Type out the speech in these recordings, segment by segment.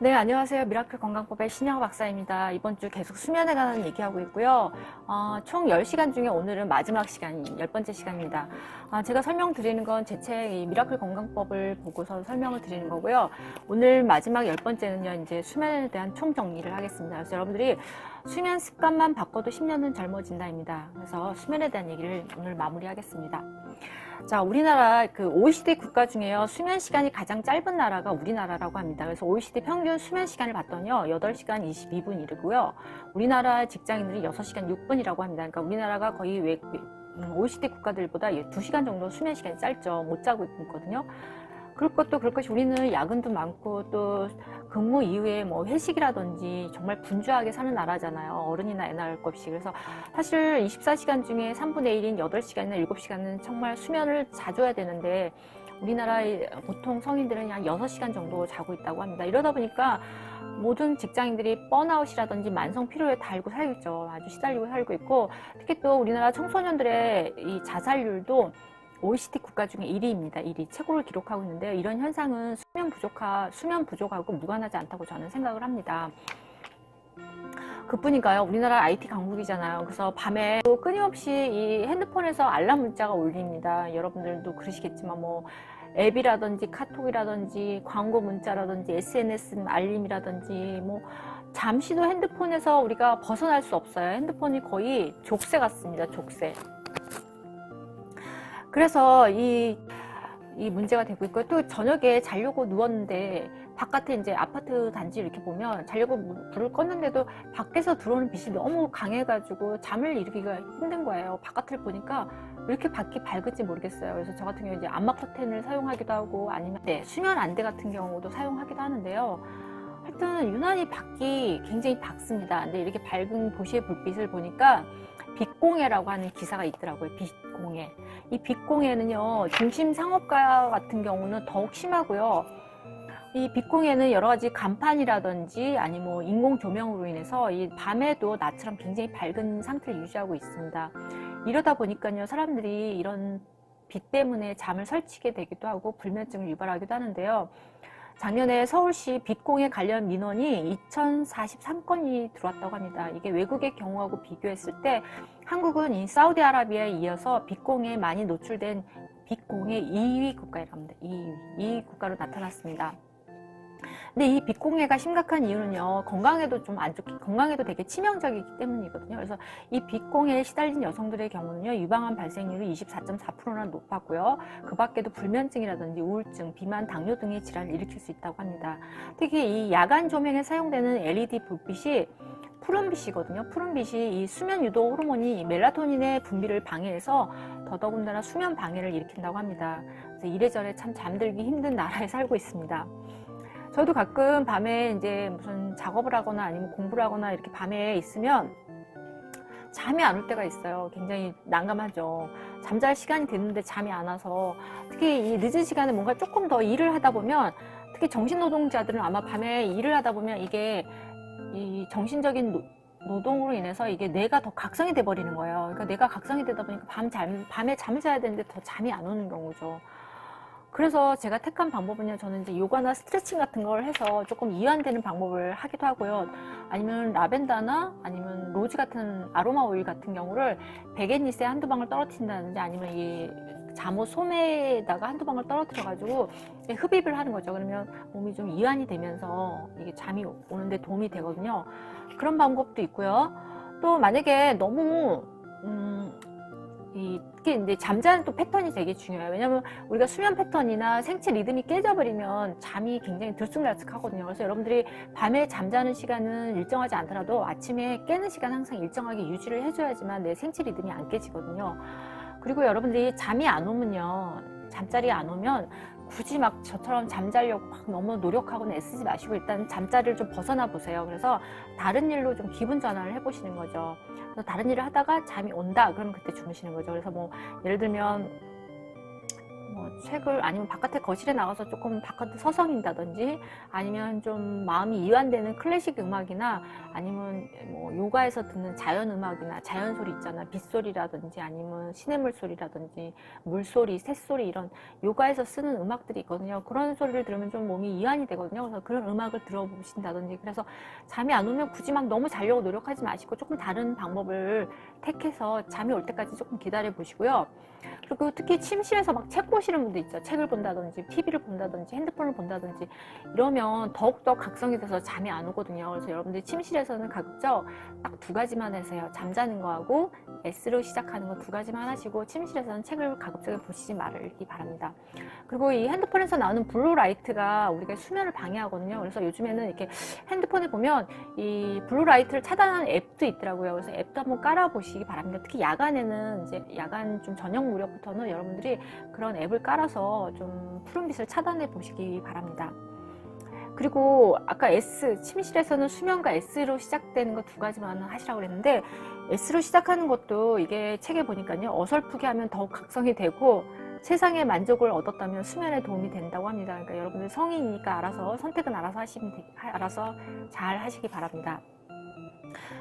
네, 안녕하세요. 미라클 건강법의 신영 박사입니다. 이번 주 계속 수면에 관한 얘기하고 있고요. 어, 총 10시간 중에 오늘은 마지막 시간, 10번째 시간입니다. 아, 제가 설명드리는 건 제책 미라클 건강법을 보고서 설명을 드리는 거고요. 오늘 마지막 10번째는요, 이제 수면에 대한 총 정리를 하겠습니다. 그래서 여러분들이 수면 습관만 바꿔도 10년은 젊어진다입니다. 그래서 수면에 대한 얘기를 오늘 마무리하겠습니다. 자, 우리나라 그 OECD 국가 중에요. 수면 시간이 가장 짧은 나라가 우리나라라고 합니다. 그래서 OECD 평균 수면 시간을 봤더니요. 8시간 22분 이르고요. 우리나라 직장인들이 6시간 6분이라고 합니다. 그러니까 우리나라가 거의 외, 음, OECD 국가들보다 2시간 정도 수면 시간이 짧죠. 못 자고 있거든요. 그럴 것도 그럴 것이 우리는 야근도 많고 또 근무 이후에 뭐 회식이라든지 정말 분주하게 사는 나라잖아요. 어른이나 애 낳을 것 없이. 그래서 사실 24시간 중에 3분의 1인 8시간이나 7시간은 정말 수면을 자줘야 되는데 우리나라의 보통 성인들은 한 6시간 정도 자고 있다고 합니다. 이러다 보니까 모든 직장인들이 번아웃이라든지 만성 피로에 달고 살고 있죠. 아주 시달리고 살고 있고 특히 또 우리나라 청소년들의 이 자살률도 OECD 국가 중에 1위입니다. 1위 최고를 기록하고 있는데요. 이런 현상은 수면 부족하 수면 부족하고 무관하지 않다고 저는 생각을 합니다. 그뿐인가요? 우리나라 IT 강국이잖아요. 그래서 밤에 또 끊임없이 이 핸드폰에서 알람 문자가 울립니다. 여러분들도 그러시겠지만 뭐 앱이라든지 카톡이라든지 광고 문자라든지 SNS 알림이라든지 뭐 잠시도 핸드폰에서 우리가 벗어날 수 없어요. 핸드폰이 거의 족쇄 같습니다. 족쇄. 그래서 이, 이 문제가 되고 있고 또 저녁에 자려고 누웠는데 바깥에 이제 아파트 단지 이렇게 보면 자려고 불을 껐는데도 밖에서 들어오는 빛이 너무 강해가지고 잠을 이루기가 힘든 거예요. 바깥을 보니까 왜 이렇게 밖이 밝을지 모르겠어요. 그래서 저 같은 경우 이제 암막 커튼을 사용하기도 하고 아니면 네, 수면 안대 같은 경우도 사용하기도 하는데요. 하여튼 유난히 밖이 굉장히 밝습니다. 근데 이렇게 밝은 도시의 불빛을 보니까 빛공해라고 하는 기사가 있더라고요. 빛공해. 이 빛공해는요, 중심 상업가 같은 경우는 더욱 심하고요. 이 빛공해는 여러 가지 간판이라든지 아니면 뭐 인공 조명으로 인해서 이 밤에도 낮처럼 굉장히 밝은 상태를 유지하고 있습니다. 이러다 보니까요, 사람들이 이런 빛 때문에 잠을 설치게 되기도 하고 불면증을 유발하기도 하는데요. 작년에 서울시 빛공해 관련 민원이 2043건이 들어왔다고 합니다. 이게 외국의 경우하고 비교했을 때 한국은 이 사우디아라비아에 이어서 빛공해에 많이 노출된 빛공해 2위 국가라고 합니다. 2위, 2위 국가로 나타났습니다. 근데 이 빛공해가 심각한 이유는요, 건강에도 좀 안 좋기, 건강에도 되게 치명적이기 때문이거든요. 그래서 이 빛공해에 시달린 여성들의 경우는요, 유방암 발생률이 24.4%나 높았고요. 그 밖에도 불면증이라든지 우울증, 비만, 당뇨 등의 질환을 일으킬 수 있다고 합니다. 특히 이 야간 조명에 사용되는 LED 불빛이 푸른빛이거든요. 푸른빛이 이 수면 유도 호르몬이 멜라토닌의 분비를 방해해서 더더군다나 수면 방해를 일으킨다고 합니다. 그래서 이래저래 참 잠들기 힘든 나라에 살고 있습니다. 저도 가끔 밤에 이제 무슨 작업을 하거나 아니면 공부를 하거나 이렇게 밤에 있으면 잠이 안 올 때가 있어요. 굉장히 난감하죠. 잠잘 시간이 됐는데 잠이 안 와서 특히 이 늦은 시간에 뭔가 조금 더 일을 하다 보면 특히 정신 노동자들은 아마 밤에 일을 하다 보면 이게 이 정신적인 노, 노동으로 인해서 이게 뇌가 더 각성이 돼 버리는 거예요. 그러니까 뇌가 각성이 되다 보니까 밤 잠, 밤에 잠을 자야 되는데 더 잠이 안 오는 경우죠. 그래서 제가 택한 방법은요, 저는 이제 요가나 스트레칭 같은 걸 해서 조금 이완되는 방법을 하기도 하고요. 아니면 라벤더나 아니면 로즈 같은 아로마 오일 같은 경우를 베갯니스에 한두 방울 떨어뜨린다든지 아니면 이 잠옷 소매에다가 한두 방울 떨어뜨려가지고 흡입을 하는 거죠. 그러면 몸이 좀 이완이 되면서 이게 잠이 오는데 도움이 되거든요. 그런 방법도 있고요. 또 만약에 너무, 음, 이 특히 이제 잠자는 또 패턴이 되게 중요해요. 왜냐하면 우리가 수면 패턴이나 생체 리듬이 깨져버리면 잠이 굉장히 들쑥날쑥하거든요. 그래서 여러분들이 밤에 잠자는 시간은 일정하지 않더라도 아침에 깨는 시간 항상 일정하게 유지를 해줘야지만 내 생체 리듬이 안 깨지거든요. 그리고 여러분들이 잠이 안 오면요. 잠자리 안 오면 굳이 막 저처럼 잠자려고 막 너무 노력하거나 애쓰지 마시고 일단 잠자리를 좀 벗어나 보세요. 그래서 다른 일로 좀 기분 전환을 해보시는 거죠. 그래서 다른 일을 하다가 잠이 온다. 그러면 그때 주무시는 거죠. 그래서 뭐 예를 들면 뭐 책을 아니면 바깥에 거실에 나가서 조금 바깥에 서성인다든지 아니면 좀 마음이 이완되는 클래식 음악이나 아니면 뭐 요가에서 듣는 자연 음악이나 자연 소리 있잖아. 빗소리라든지 아니면 시냇물 소리라든지 물소리 새소리 이런 요가에서 쓰는 음악들이 있거든요. 그런 소리를 들으면 좀 몸이 이완이 되거든요. 그래서 그런 음악을 들어보신다든지 그래서 잠이 안 오면 굳이 막 너무 자려고 노력하지 마시고 조금 다른 방법을 택해서 잠이 올 때까지 조금 기다려 보시고요 그리고 특히 침실에서 막 책 보시는 분들 있죠. 책을 본다든지, TV를 본다든지, 핸드폰을 본다든지, 이러면 더욱더 각성이 돼서 잠이 안 오거든요. 그래서 여러분들 침실에서는 가급적 딱 두 가지만 하세요. 잠자는 거하고 S로 시작하는 거 두 가지만 하시고, 침실에서는 책을 가급적이 보시지 말기 바랍니다. 그리고 이 핸드폰에서 나오는 블루 라이트가 우리가 수면을 방해하거든요. 그래서 요즘에는 이렇게 핸드폰에 보면 이 블루 라이트를 차단하는 앱도 있더라고요. 그래서 앱도 한번 깔아 보시기 바랍니다. 특히 야간에는 이제 야간 좀 저녁 무렵 부터는 여러분들이 그런 앱을 깔아서 좀 푸른빛을 차단해 보시기 바랍니다. 그리고 아까 S, 침실에서는 수면과 S로 시작되는 거두 가지만 하시라고 그랬는데 S로 시작하는 것도 이게 책에 보니까요. 어설프게 하면 더욱 각성이 되고 세상의 만족을 얻었다면 수면에 도움이 된다고 합니다. 그러니까 여러분들 성인이니까 알아서 선택은 알아서 하시면 되, 알아서 잘 하시기 바랍니다.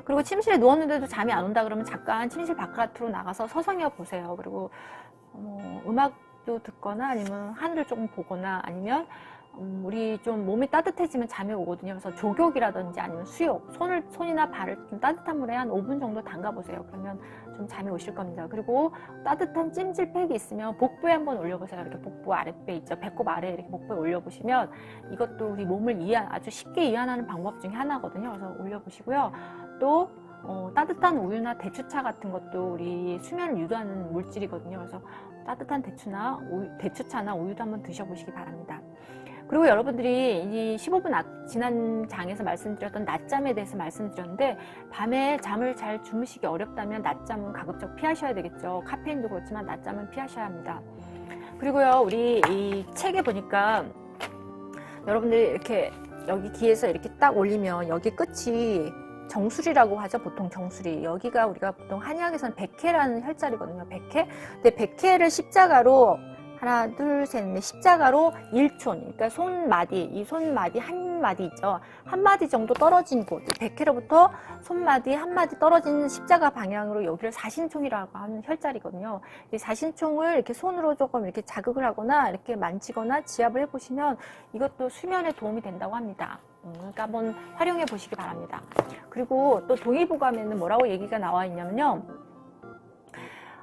그리고 침실에 누웠는데도 잠이 안 온다 그러면 잠깐 침실 바깥으로 나가서 서성여 보세요. 그리고 뭐 음악도 듣거나 아니면 하늘을 조금 보거나 아니면 음, 우리 좀 몸이 따뜻해지면 잠이 오거든요. 그래서 조격이라든지 아니면 수욕, 손을, 손이나 발을 좀 따뜻한 물에 한 5분 정도 담가 보세요. 그러면 좀 잠이 오실 겁니다. 그리고 따뜻한 찜질팩이 있으면 복부에 한번 올려보세요. 이렇게 복부 아랫배 있죠. 배꼽 아래 이렇게 복부에 올려보시면 이것도 우리 몸을 이완, 아주 쉽게 이완하는 방법 중에 하나거든요. 그래서 올려보시고요. 또 어, 따뜻한 우유나 대추차 같은 것도 우리 수면을 유도하는 물질이거든요. 그래서 따뜻한 대추나 우유, 대추차나 우유도 한번 드셔보시기 바랍니다. 그리고 여러분들이 이 15분 앞, 지난 장에서 말씀드렸던 낮잠에 대해서 말씀드렸는데 밤에 잠을 잘 주무시기 어렵다면 낮잠은 가급적 피하셔야 되겠죠. 카페인도 그렇지만 낮잠은 피하셔야 합니다. 그리고요, 우리 이 책에 보니까 여러분들이 이렇게 여기 귀에서 이렇게 딱 올리면 여기 끝이 정수리라고 하죠. 보통 정수리. 여기가 우리가 보통 한의학에서는 백회라는 혈자리거든요. 백회. 근데 백회를 십자가로 하나, 둘, 셋, 넷 십자가로 일촌. 그러니까 손마디, 이 손마디 한 마디 있죠. 한 마디 정도 떨어진 곳. 백회로부터 손마디 한 마디 떨어진 십자가 방향으로 여기를 사신총이라고 하는 혈자리거든요. 이 사신총을 이렇게 손으로 조금 이렇게 자극을 하거나 이렇게 만지거나 지압을 해보시면 이것도 수면에 도움이 된다고 합니다. 음, 그러니까 한번 활용해 보시기 바랍니다. 그리고 또 동의보감에는 뭐라고 얘기가 나와 있냐면요.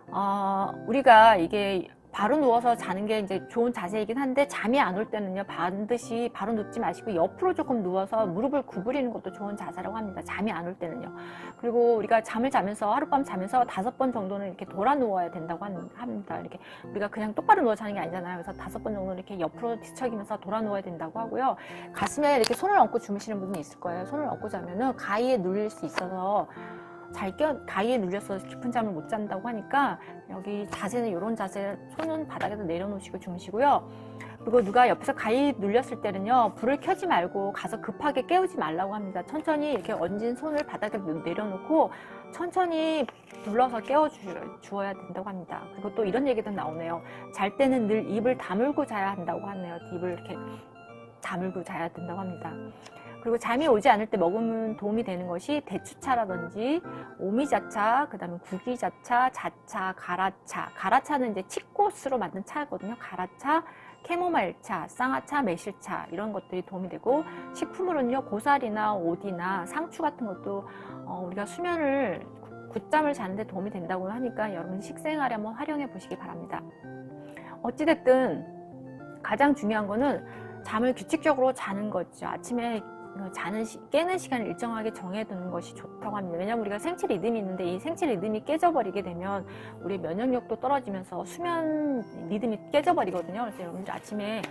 어, 우리가 이게 바로 누워서 자는 게 이제 좋은 자세이긴 한데 잠이 안 올 때는요 반드시 바로 눕지 마시고 옆으로 조금 누워서 무릎을 구부리는 것도 좋은 자세라고 합니다. 잠이 안 올 때는요. 그리고 우리가 잠을 자면서 하룻밤 자면서 다섯 번 정도는 이렇게 돌아 누워야 된다고 합니다. 이렇게 우리가 그냥 똑바로 누워 자는 게 아니잖아요. 그래서 다섯 번 정도는 이렇게 옆으로 뒤척이면서 돌아 누워야 된다고 하고요. 가슴에 이렇게 손을 얹고 주무시는 분이 있을 거예요. 손을 얹고 자면은 가위에 눌릴 수 있어서 잘 껴, 가위에 눌려서 깊은 잠을 못 잔다고 하니까 여기 자세는 이런 자세, 손은 바닥에서 내려놓으시고 주무시고요. 그리고 누가 옆에서 가위 눌렸을 때는요, 불을 켜지 말고 가서 급하게 깨우지 말라고 합니다. 천천히 이렇게 얹은 손을 바닥에 내려놓고 천천히 눌러서 깨워주어야 된다고 합니다. 그리고 또 이런 얘기도 나오네요. 잘 때는 늘 입을 다물고 자야 한다고 하네요. 입을 이렇게 다물고 자야 된다고 합니다. 그리고 잠이 오지 않을 때 먹으면 도움이 되는 것이 대추차라든지 오미자차, 그 다음에 구기자차, 자차, 가라차. 가라차는 이제 치꽃으로 만든 차거든요. 가라차, 캐모마일차, 쌍화차, 매실차 이런 것들이 도움이 되고 식품으로는요 고사리나 오디나 상추 같은 것도 어, 우리가 수면을 굿잠을 자는데 도움이 된다고 하니까 여러분 식생활에 한번 활용해 보시기 바랍니다. 어찌됐든 가장 중요한 거는 잠을 규칙적으로 자는 거죠. 아침에 자는 시, 깨는 시간을 일정하게 정해두는 것이 좋다고 합니다. 왜냐하면 우리가 생체 리듬이 있는데 이 생체 리듬이 깨져버리게 되면 우리 면역력도 떨어지면서 수면 리듬이 깨져버리거든요. 그래서 여러분들 아침에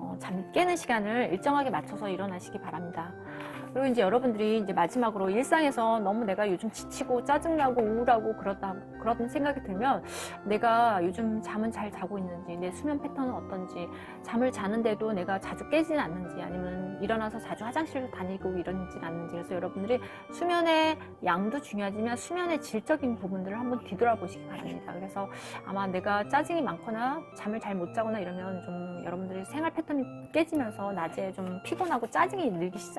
어, 잠 깨는 시간을 일정하게 맞춰서 일어나시기 바랍니다. 그리고 이제 여러분들이 이제 마지막으로 일상에서 너무 내가 요즘 지치고 짜증나고 우울하고 그러다 그런 생각이 들면 내가 요즘 잠은 잘 자고 있는지 내 수면 패턴은 어떤지 잠을 자는데도 내가 자주 깨지는 않는지 아니면 일어나서 자주 화장실을 다니고 이러진 않는지 그래서 여러분들이 수면의 양도 중요하지만 수면의 질적인 부분들을 한번 뒤돌아보시기 바랍니다. 그래서 아마 내가 짜증이 많거나 잠을 잘 못 자거나 이러면 좀 여러분들이 생활 패턴 이 깨지면서 낮에 좀 피곤하고 짜증이 늘기, 시,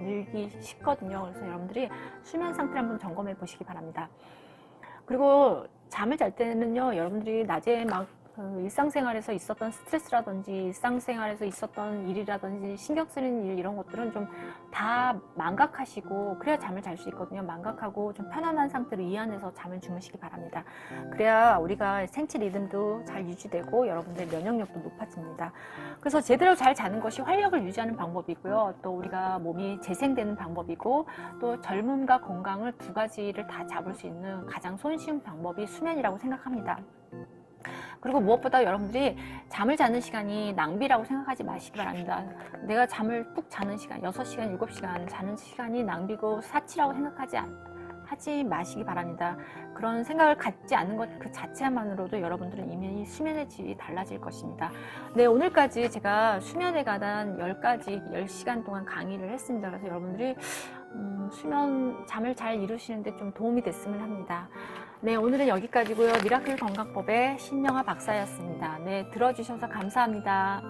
늘기 쉽거든요. 그래서 여러분들이 수면 상태를 한번 점검해 보시기 바랍니다. 그리고 잠을 잘 때는요, 여러분들이 낮에 막 그 일상생활에서 있었던 스트레스라든지 일상생활에서 있었던 일이라든지 신경 쓰는 일 이런 것들은 좀 다 망각하시고 그래야 잠을 잘 수 있거든요. 망각하고 좀 편안한 상태로 이 안에서 잠을 주무시기 바랍니다. 그래야 우리가 생체 리듬도 잘 유지되고 여러분들 면역력도 높아집니다. 그래서 제대로 잘 자는 것이 활력을 유지하는 방법이고요. 또 우리가 몸이 재생되는 방법이고 또 젊음과 건강을 두 가지를 다 잡을 수 있는 가장 손쉬운 방법이 수면이라고 생각합니다. 그리고 무엇보다 여러분들이 잠을 자는 시간이 낭비라고 생각하지 마시기 바랍니다. 내가 잠을 푹 자는 시간, 6시간, 7시간 자는 시간이 낭비고 사치라고 생각하지 않, 하지 마시기 바랍니다. 그런 생각을 갖지 않는 것 그 자체만으로도 여러분들은 이미 수면의 질이 달라질 것입니다. 네, 오늘까지 제가 수면에 관한 10가지, 10시간 동안 강의를 했습니다. 그래서 여러분들이 음, 수면, 잠을 잘 이루시는데 좀 도움이 됐으면 합니다. 네, 오늘은 여기까지고요. 미라클 건강법의 신명아 박사였습니다. 네, 들어주셔서 감사합니다.